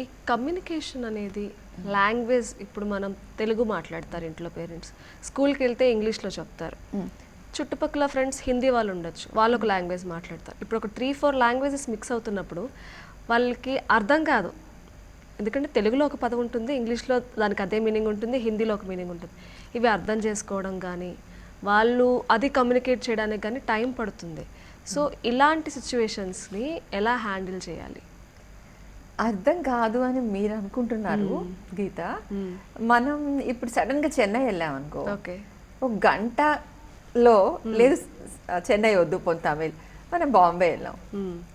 ఈ కమ్యూనికేషన్ అనేది లాంగ్వేజ్ ఇప్పుడు మనం తెలుగు మాట్లాడతారు ఇంట్లో పేరెంట్స్ స్కూల్కి వెళ్తే ఇంగ్లీష్లో చెప్తారు. చుట్టుపక్కల ఫ్రెండ్స్ హిందీ వాళ్ళు ఉండొచ్చు. వాళ్ళు ఒక లాంగ్వేజ్ మాట్లాడతారు. ఇప్పుడు ఒక త్రీ ఫోర్ లాంగ్వేజెస్ మిక్స్ అవుతున్నప్పుడు వాళ్ళకి అర్థం కాదు. ఎందుకంటే తెలుగులో ఒక పదం ఉంటుంది ఇంగ్లీష్లో దానికి అదే మీనింగ్ ఉంటుంది హిందీలో ఒక మీనింగ్ ఉంటుంది. ఇవి అర్థం చేసుకోవడం కానీ వాళ్ళు అది కమ్యూనికేట్ చేయడానికి కానీ టైం పడుతుంది. సో ఇలాంటి సిచ్యువేషన్స్ని ఎలా హ్యాండిల్ చేయాలి? అర్థం కాదు అని మీరు అనుకుంటున్నారు గీత. మనం ఇప్పుడు సడన్గా చెన్నై వెళ్ళాం అనుకో. ఒక గంటలో లేదు చెన్నై వద్దు పొన్ తమిళ్ మనం బాంబే వెళ్ళాం.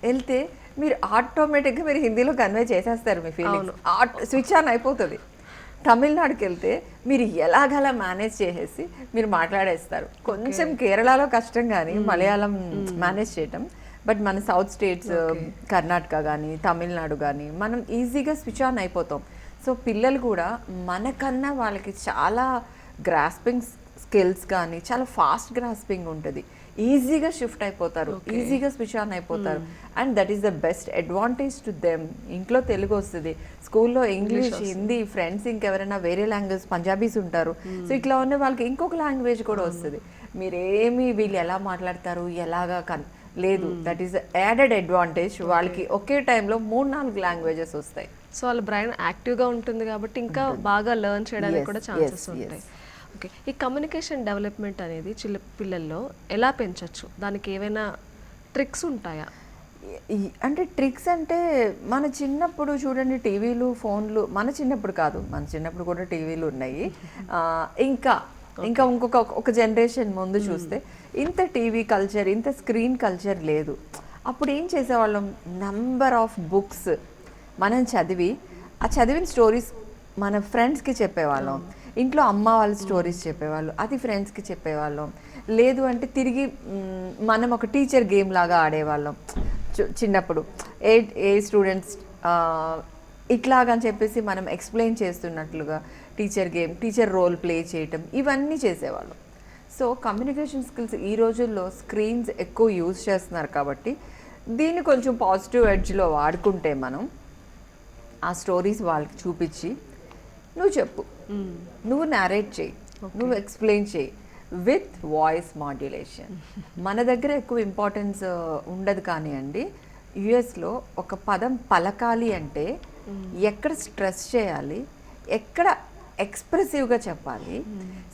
వెళ్తే మీరు ఆటోమేటిక్గా మీరు హిందీలో కన్వే చేసేస్తారు మీ ఫీలింగ్స్ స్విచ్ ఆన్ అయిపోతుంది. తమిళనాడుకి వెళ్తే మీరు ఎలాగలా మేనేజ్ చేసేసి మీరు మాట్లాడేస్తారు. కొంచెం కేరళలో కష్టం కానీ మలయాళం మేనేజ్ చేయటం. బట్ మన సౌత్ స్టేట్స్ కర్ణాటక కానీ తమిళనాడు కానీ మనం ఈజీగా స్విచ్ ఆన్ అయిపోతాం. సో పిల్లలు కూడా మనకన్నా వాళ్ళకి చాలా గ్రాస్పింగ్ స్కిల్స్ కానీ చాలా ఫాస్ట్ గ్రాస్పింగ్ ఉంటుంది. ఈజీగా షిఫ్ట్ అయిపోతారు. ఈజీగా స్విచ్ ఆన్ అయిపోతారు. And that is the best advantage to them. ఇంట్లో తెలుగు వస్తుంది. స్కూల్లో ఇంగ్లీష్ హిందీ ఫ్రెండ్స్ ఇంకెవరైనా వేరే లాంగ్వేజ్ పంజాబీస్ ఉంటారు. సో ఇట్లా ఉన్న వాళ్ళకి ఇంకొక లాంగ్వేజ్ కూడా వస్తుంది. మీరేమి వీళ్ళు ఎలా మాట్లాడతారు ఎలాగా కన్ లేదు. That is added advantage. వాళ్ళకి ఒకే టైంలో మూడు నాలుగు లాంగ్వేజెస్ వస్తాయి. సో వాళ్ళ బ్రెయిన్ యాక్టివ్గా ఉంటుంది కాబట్టి ఇంకా బాగా లెర్న్ చేయడానికి కూడా ఛాన్సెస్ ఉంటాయి. ఓకే. ఈ కమ్యూనికేషన్ డెవలప్మెంట్ అనేది చిన్న పిల్లల్లో ఎలా పెంచొచ్చు? దానికి ఏవైనా ట్రిక్స్ ఉంటాయా? అంటే ట్రిక్స్ అంటే మన చిన్నప్పుడు చూడండి టీవీలు ఫోన్లు మన చిన్నప్పుడు కాదు మన చిన్నప్పుడు కూడా టీవీలు ఉన్నాయి. ఇంకా ఇంకా ఇంకొక ఒక జనరేషన్ ముందు చూస్తే ఇంత టీవీ కల్చర్ ఇంత స్క్రీన్ కల్చర్ లేదు. అప్పుడు ఏం చేసేవాళ్ళం? నంబర్ ఆఫ్ బుక్స్ మనం చదివి ఆ చదివిన స్టోరీస్ మన ఫ్రెండ్స్కి చెప్పేవాళ్ళం. ఇంట్లో అమ్మ వాళ్ళ స్టోరీస్ చెప్పేవాళ్ళు అది ఫ్రెండ్స్కి చెప్పేవాళ్ళం. లేదు అంటే తిరిగి మనం ఒక టీచర్ గేమ్ లాగా ఆడేవాళ్ళం. చిన్నప్పుడు. ఏ ఏ స్టూడెంట్స్ ఇట్లాగని చెప్పేసి మనం ఎక్స్ప్లెయిన్ చేస్తున్నట్లుగా teacher game teacher role play చేయటం ఇవన్నీ చేసేవాళ్ళం. సో కమ్యూనికేషన్ స్కిల్స్ ఈ రోజుల్లో స్క్రీన్స్ ఎక్కువ యూజ్ చేస్తున్నారు కాబట్టి దీన్ని కొంచెం పాజిటివ్ ఎడ్జ్లో వాడుకుంటే మనం ఆ స్టోరీస్ వాళ్ళకి చూపించి నువ్వు చెప్పు. నువ్వు నారేట్ చేయి. నువ్వు ఎక్స్ప్లెయిన్ చేయి. విత్ వాయిస్ మాడ్యులేషన్ మన దగ్గర ఎక్కువ ఇంపార్టెన్స్ ఉండదు కానివ్వండి యుఎస్లో ఒక పదం పలకాలి అంటే ఎక్కడ స్ట్రెస్ చేయాలి? ఎక్కడ ఎక్స్ప్రెసివ్గా చెప్పాలి?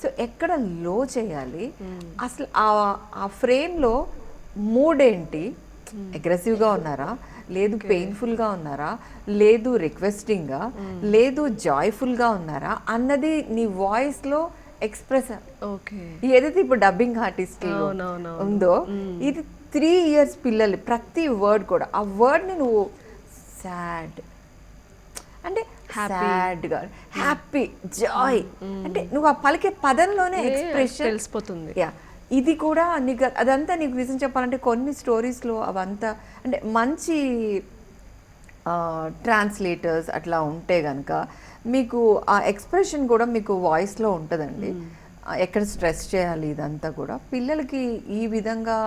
సో ఎక్కడ లో చేయాలి? అసలు ఆ ఆ ఫ్రేమ్లో మూడ్ ఏంటి? అగ్రెసివ్గా ఉన్నారా? లేదు పెయిన్ఫుల్గా ఉన్నారా? లేదు రిక్వెస్టింగ్గా లేదు జాయ్ఫుల్గా ఉన్నారా? అన్నది నీ వాయిస్లో ఎక్స్ప్రెస్ ఓకే. ఏదైతే ఇప్పుడు డబ్బింగ్ ఆర్టిస్ట్. ఉందో ఇది త్రీ ఇయర్స్ పిల్లలు ప్రతి వర్డ్ కూడా. ఆ వర్డ్ని నువ్వు సాడ్ అంటే సాడ్గా హ్యాపీ జాయ్ అంటే నువ్వు ఆ పలికే పదంలోనే ఎక్స్ప్రెషన్ తెలిసిపోతుంది. యా ఇది కూడా నీకు అదంతా నీకు నిజం చెప్పాలంటే కొన్ని స్టోరీస్లో అవంతా అంటే మంచి ట్రాన్స్లేటర్స్ అట్లా ఉంటే కనుక మీకు ఆ ఎక్స్ప్రెషన్ కూడా మీకు వాయిస్లో ఉంటుందండి. ఎక్కడ స్ట్రెస్ చేయాలి ఇదంతా కూడా. పిల్లలకి ఈ విధంగా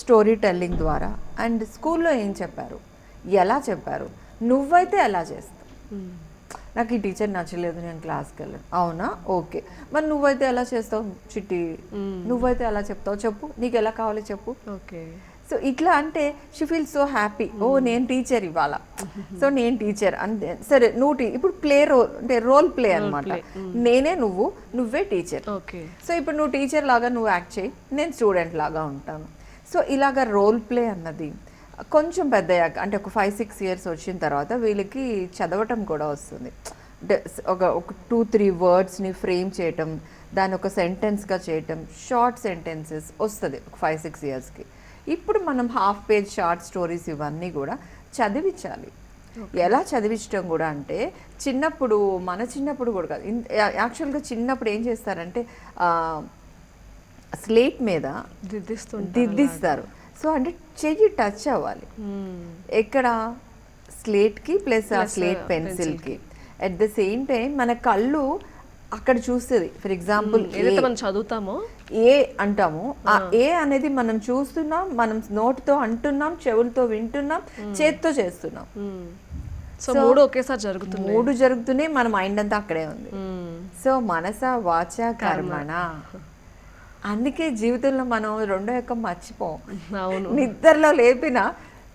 స్టోరీ టెల్లింగ్ ద్వారా అండ్ స్కూల్లో ఏం చెప్పారు? ఎలా చెప్పారు? నువ్వైతే ఎలా చేస్తావు? నాకు ఈ టీచర్ నచ్చలేదు నేను క్లాస్కి వెళ్ళాను. అవునా? ఓకే మరి నువ్వైతే ఎలా చేస్తావు చిట్టి? నువ్వైతే ఎలా చెప్తావు? చెప్పు. నీకు ఎలా కావాలి చెప్పు. ఓకే సో ఇట్లా అంటే షీ ఫీల్ సో హ్యాపీ ఓ నేను టీచర్ ఇవాళ. సో నేను టీచర్ అంతే. సరే నువ్వు టీ ఇప్పుడు ప్లే రోల్ అంటే రోల్ ప్లే అన్నమాట. నేనే నువ్వు నువ్వే టీచర్ ఓకే సో ఇప్పుడు నువ్వు టీచర్ లాగా నువ్వు యాక్ట్ చేయి. నేను స్టూడెంట్ లాగా ఉంటాను. సో ఇలాగ రోల్ ప్లే అన్నది. కొంచెం పెద్దయ్యాక అంటే ఒక ఫైవ్ సిక్స్ ఇయర్స్ వచ్చిన తర్వాత వీళ్ళకి చదవటం కూడా వస్తుంది. అంటే ఒక ఒక టూ త్రీ వర్డ్స్ని ఫ్రేమ్ చేయటం దాన్ని ఒక సెంటెన్స్గా చేయటం షార్ట్ సెంటెన్సెస్ వస్తుంది ఒక ఫైవ్ సిక్స్ ఇయర్స్కి ఇప్పుడు మనం హాఫ్ పేజ్ షార్ట్ స్టోరీస్ ఇవన్నీ కూడా చదివించాలి. ఎలా చదివించడం కూడా అంటే చిన్నప్పుడు మన చిన్నప్పుడు కూడా కాదు. యాక్చువల్గా చిన్నప్పుడు ఏం చేస్తారంటే స్లేట్ మీద దిద్దిస్తారు. సో అంటే చెయ్యి టచ్ అవ్వాలి. ఎక్కడ? స్లేట్కి ప్లస్ ఆ స్లేట్ పెన్సిల్కి అట్ ద సేమ్ టైం మన కళ్ళు అక్కడ చూస్తుంది ఫర్ ఎగ్జాంపుల్ ఏదైతే మనం చదువుతామో? ఏ అంటాము ఆ ఏ అనేది మనం చూస్తున్నాం మనం నోటితో అంటున్నాం చెవులతో వింటున్నాం చేత్తో చేస్తున్నాం. సో మూడు ఒకేసారి జరుగుతుంది మూడు జరుగుతూనే మన మైండ్ అంతా అక్కడే ఉంది. సో మనస వాచ కర్మణ. అందుకే జీవితంలో మనం రెండో యొక్క మర్చిపోం. అవును. నిద్రలో లేపిన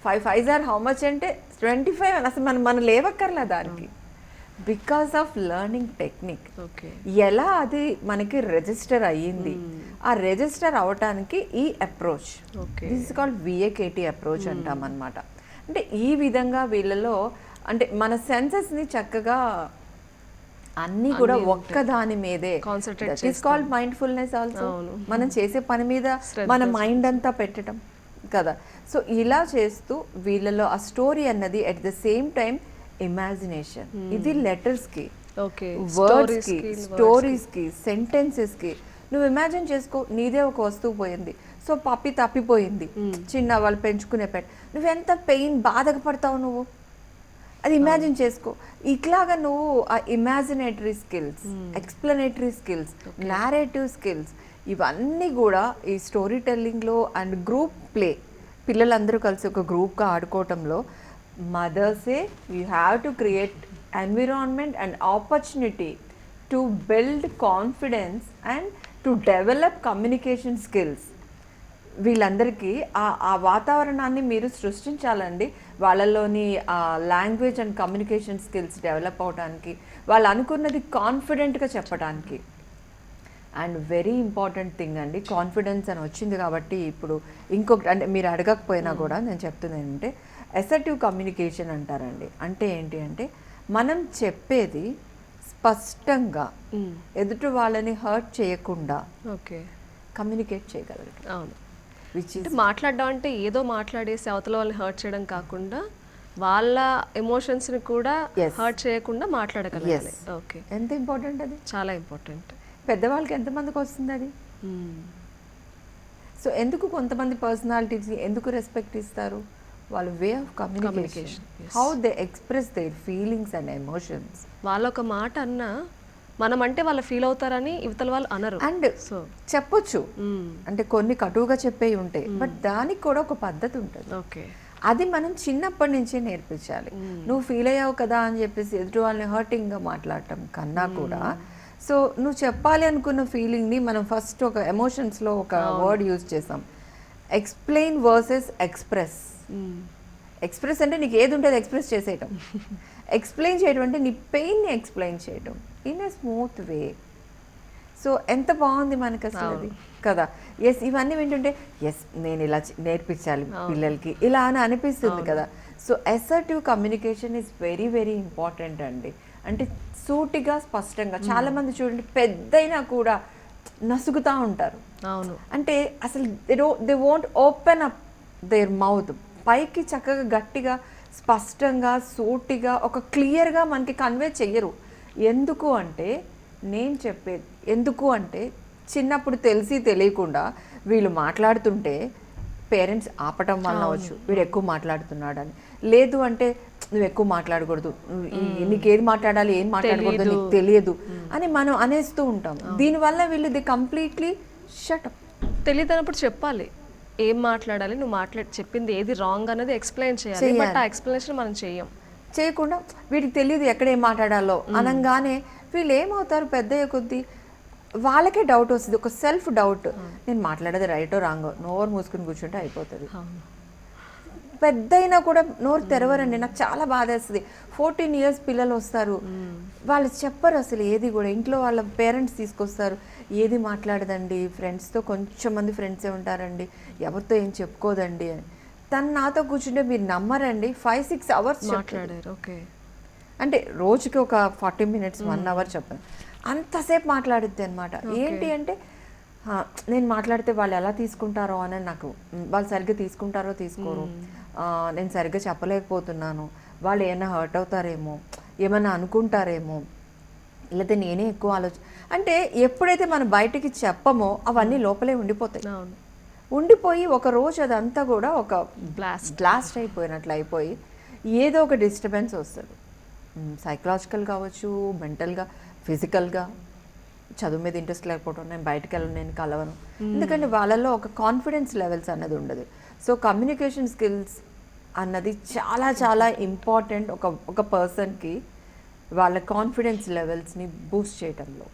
five five or how much అంటే ట్వంటీ ఫైవ్ అసలు మనం మనం లేవక్కర్లే దానికి. Because of learning technique. Okay. ఎలా అది మనకి రిజిస్టర్ అయ్యింది. ఆ రిజిస్టర్ అవటానికి ఈ approach. Okay. This is called VAKT approach అంటాం అనమాట అంటే ఈ విధంగా వీళ్ళలో అంటే మన సెన్సెస్ని చక్కగా అన్నీ కూడా ఒక్క దాని మీదే. Is called mindfulness also. మనం చేసే పని మీద మన మైండ్ అంతా పెట్టడం కదా. సో ఇలా చేస్తూ వీళ్ళలో ఆ స్టోరీ అన్నది at the same time imagination ఇది లెటర్స్కి ఓకే వర్డ్స్కి స్టోరీస్కి. సెంటెన్సెస్కి నువ్వు ఇమాజిన్ చేసుకో నీదే ఒక వస్తువు పోయింది. సో పప్పి తప్పిపోయింది. చిన్న వాళ్ళు పెంచుకునే పెట్. నువ్వెంత పెయిన్ బాధగా పడతావు నువ్వు? అది ఇమాజిన్ చేసుకో. ఇట్లాగా నువ్వు ఆ imaginary skills explanatory skills narrative skills ఇవన్నీ కూడా ఈ స్టోరీ టెల్లింగ్లో అండ్ గ్రూప్ ప్లే పిల్లలందరూ కలిసి ఒక గ్రూప్గా ఆడుకోవటంలో మదర్సే you have to create environment and opportunity to build confidence and to develop communication skills వీళ్ళందరికీ ఆ ఆ వాతావరణాన్ని మీరు సృష్టించాలండి. వాళ్ళలోని ఆ language and communication skills develop అవడానికి వాళ్ళు అనుకున్నది కాన్ఫిడెంట్గా చెప్పడానికి. అండ్ వెరీ ఇంపార్టెంట్ థింగ్ అండి కాన్ఫిడెన్స్ అని వచ్చింది కాబట్టి ఇప్పుడు ఇంకొకటి అంటే మీరు అడగకపోయినా కూడా నేను చెప్తున్నాను ఏంటంటే అసర్టివ్ కమ్యూనికేషన్ అంటారండి. అంటే ఏంటి అంటే మనం చెప్పేది స్పష్టంగా ఎదుటి వాళ్ళని హర్ట్ చేయకుండా ఓకే. కమ్యూనికేట్ చేయగలగడం అవును. అంటే మాట్లాడడం అంటే ఏదో మాట్లాడేసి అవతల వాళ్ళని హర్ట్ చేయడం కాకుండా వాళ్ళ ఎమోషన్స్ని కూడా. హర్ట్ చేయకుండా మాట్లాడగలగాలి. ఓకే ఎంత ఇంపార్టెంట్ అది? చాలా ఇంపార్టెంట్ పెద్దవాళ్ళకి ఎంతమందికి వస్తుంది అది? సో ఎందుకు కొంతమంది పర్సనాలిటీస్ ఎందుకు రెస్పెక్ట్ ఇస్తారు? వాళ్ళ way of communication. How they express their feelings and emotions వాళ్ళ ఒక మాట అన్నా మనం అంటే వాళ్ళు ఫీల్ అవుతారని ఇవతల వాళ్ళు అనరు. అండ్ సో చెప్పొచ్చు. అంటే కొన్ని కటువుగా చెప్పేవి ఉంటాయి బట్ దానికి కూడా ఒక పద్ధతి ఉంటుంది. ఓకే. అది మనం చిన్నప్పటి నుంచే నేర్పించాలి. నువ్వు ఫీల్ అయ్యావు కదా అని చెప్పేసి ఎదుటి వాళ్ళని హర్టింగ్గా మాట్లాడటం కన్నా కూడా సో నువ్వు చెప్పాలి అనుకున్న ఫీలింగ్ని మనం ఫస్ట్ ఒక ఎమోషన్స్లో ఒక వర్డ్ యూజ్ చేసాం. ఎక్స్ప్లెయిన్ వర్సెస్ ఎక్స్ప్రెస్ ఎక్స్ప్రెస్ అంటే నీకు ఏది ఉంటుంది ఎక్స్ప్రెస్ చేసేయటం. ఎక్స్ప్లెయిన్ చేయడం అంటే నీ పెయిన్ని ఎక్స్ప్లెయిన్ చేయటం. In a smooth way so ఎంత బాగుంది మనకి అసలు అది కదా. ఎస్ ఇవన్నీ వింటుంటే ఎస్ నేను ఇలా నేర్పించాలి పిల్లలకి. ఇలా అని అనిపిస్తుంది కదా. So assertive communication is very very important అండి. అంటే సూటిగా స్పష్టంగా. చాలా మంది చూడండి పెద్దయినా కూడా నసుగుతూ ఉంటారు. అవును. అంటే అసలు they do they won't open up their mouth పైకి చక్కగా గట్టిగా స్పష్టంగా సూటిగా ఒక క్లియర్గా మనకి కన్వే చెయ్యరు. ఎందుకు అంటే నేను చెప్పేది ఎందుకు అంటే చిన్నప్పుడు తెలిసి తెలియకుండా వీళ్ళు మాట్లాడుతుంటే పేరెంట్స్ ఆపటం వల్ల అవచ్చు వీడు ఎక్కువ మాట్లాడుతున్నాడని. లేదు అంటే నువ్వు ఎక్కువ మాట్లాడకూడదు. నువ్వు ఈ- నీకు ఏది మాట్లాడాలి ఏం మాట్లాడకూడదు నీకు తెలియదు అని మనం అనేస్తూ ఉంటాం. దీనివల్ల వీళ్ళు ది కంప్లీట్లీ షటప్ తెలియదన్నప్పుడు చెప్పాలి. ఏం మాట్లాడాలి నువ్వు మాట్లాడి చెప్పింది ఏది రాంగ్ అనేది ఎక్స్ప్లెయిన్ చేయాలి. బట్ ఆ ఎక్స్ప్లెనేషన్ మనం చెయ్యం చేయకుండా వీడికి తెలియదు ఎక్కడ మాట్లాడాలో అనగానే వీళ్ళు ఏమవుతారు పెద్దయ్య కొద్దీ వాళ్ళకే డౌట్ వస్తుంది. ఒక సెల్ఫ్ డౌట్ నేను మాట్లాడేది రైటో రాంగో నోరు మూసుకుని కూర్చుంటే అయిపోతుంది. అవును. పెద్దయినా కూడా నోరు తెరవరండి. నాకు చాలా బాధేస్తుంది ఫోర్టీన్ ఇయర్స్ పిల్లలు వస్తారు. వాళ్ళు చెప్పరు అసలు ఏది కూడా. ఇంట్లో వాళ్ళ పేరెంట్స్ తీసుకొస్తారు. ఏది మాట్లాడదండి. ఫ్రెండ్స్తో కొంచెం మంది ఫ్రెండ్సే ఉంటారండి. ఎవరితో ఏం చెప్పుకోదండి అని. తను నాతో కూర్చుంటే మీరు నమ్మరండి. ఫైవ్ సిక్స్ అవర్స్ మాట్లాడారు. ఓకే. అంటే రోజుకి ఒక ఫార్టీ మినిట్స్ వన్ అవర్ చెప్పను అంతసేపు మాట్లాడుద్ది అనమాట ఏంటి అంటే "ఆ, నేను మాట్లాడితే వాళ్ళు ఎలా తీసుకుంటారో అని నాకు వాళ్ళు సరిగ్గా తీసుకుంటారో తీసుకోరు. నేను సరిగ్గా చెప్పలేకపోతున్నాను. వాళ్ళు ఏమైనా హర్ట్ అవుతారేమో ఏమైనా అనుకుంటారేమో లేకపోతే నేనే ఎక్కువ ఆలోచన అంటే ఎప్పుడైతే మనం బయటికి చెప్పమో అవన్నీ లోపలే ఉండిపోతాయి. ఉండిపోయి ఒక రోజు అదంతా కూడా ఒక Blast. బ్లాస్ట్ అయిపోయినట్లు అయిపోయి ఏదో ఒక డిస్టర్బెన్స్ వస్తుంది. సైకలాజికల్ కావచ్చు మెంటల్గా ఫిజికల్గా చదువు మీద ఇంట్రెస్ట్ లేకపోవడం నేను బయటకు వెళ్ళను నేను కలవను. ఎందుకంటే వాళ్ళలో ఒక కాన్ఫిడెన్స్ లెవెల్స్ అన్నది ఉండదు. సో కమ్యూనికేషన్ స్కిల్స్ అన్నది చాలా చాలా ఇంపార్టెంట్ ఒక ఒక పర్సన్కి వాళ్ళ కాన్ఫిడెన్స్ లెవెల్స్ని బూస్ట్ చేయడంలో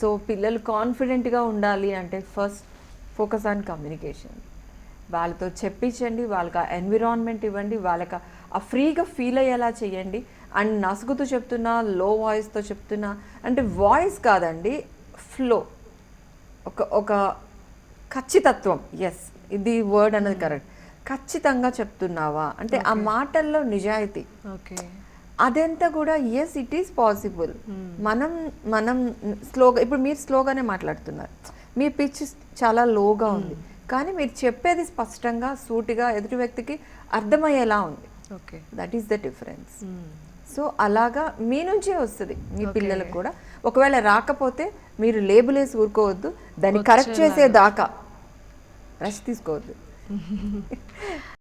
సో పిల్లలు కాన్ఫిడెంట్గా ఉండాలి అంటే ఫస్ట్ ఫోకస్ ఆన్ కమ్యూనికేషన్ వాళ్ళతో చెప్పించండి వాళ్ళకి ఆ ఎన్విరాన్మెంట్ ఇవ్వండి వాళ్ళకి ఆ ఫ్రీగా ఫీల్ అయ్యేలా చేయండి. అండ్ నసుగుతూ చెప్తున్నా లో వాయిస్తో చెప్తున్నా అంటే వాయిస్ కాదండి ఫ్లో ఒక ఒక ఖచ్చితత్వం. ఎస్ ఇది వర్డ్ అన్నది కరెక్ట్ ఖచ్చితంగా చెప్తున్నావా? అంటే ఆ మాటల్లో నిజాయితీ. ఓకే అదంతా కూడా ఎస్ ఇట్ ఈస్ పాసిబుల్ మనం మనం స్లోగా ఇప్పుడు మీరు స్లోగానే మాట్లాడుతున్నారు. మీ పిచ్ చాలా లోగా ఉంది. కానీ మీరు చెప్పేది స్పష్టంగా సూటిగా ఎదుటి వ్యక్తికి అర్థమయ్యేలా ఉంది. Okay. That is the difference so అలాగా మీ నుంచే వస్తుంది మీ పిల్లలకు కూడా. ఒకవేళ రాకపోతే మీరు లేబుల్ వేసి ఊరుకోవద్దు. దాన్ని కరెక్ట్ చేసే దాకా రెస్ట్ తీసుకోవద్దు.